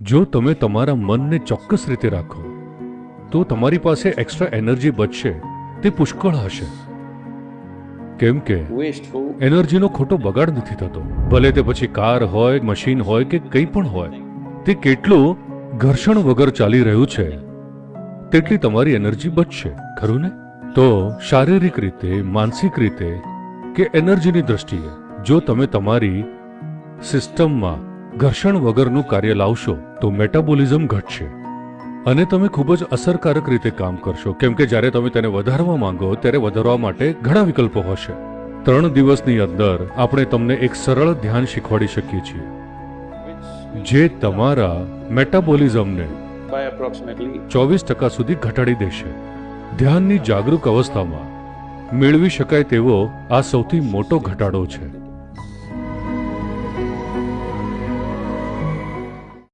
જો તમે તમારા મનને ચોક્કસ રીતે રાખો તો તમારી પાસે એક્સ્ટ્રા એનર્જી બચશે તે પુષ્કળ હશે. કેમ કે એનર્જીનો ખોટો બગાડ નથી થતો. ભલે તે પછી કાર હોય મશીન હોય કે કંઈ પણ હોય તે કેટલું ઘર્ષણ વગર ચાલી રહ્યું છે તેટલી તમારી એનર્જી બચશે ખરું ને? તો શારીરિક રીતે માનસિક રીતે કે એનર્જીની દ્રષ્ટિએ જો તમે તમારી સિસ્ટમમાં ઘર્ષણ વગરનું કાર્ય લાવશો તો મેટાબોલિઝમ ઘટશે. અને તમે ખૂબ જ અસરકારક રીતે કામ કરશો. કેમ કે જ્યારે તમે તેને વધારવા માંગો ત્યારે વધારવા માટે ઘણા વિકલ્પો હશે. ત્રણ દિવસની અંદર આપણે તમને એક સરળ ધ્યાન શીખવાડી શકીએ છીએ. જે તમારા મેટાબોલિઝમને ચોવીસ ટકા સુધી ઘટાડી દેશે. ધ્યાનની જાગૃત અવસ્થામાં મેળવી શકાય તેવો આ સૌથી મોટો ઘટાડો છે.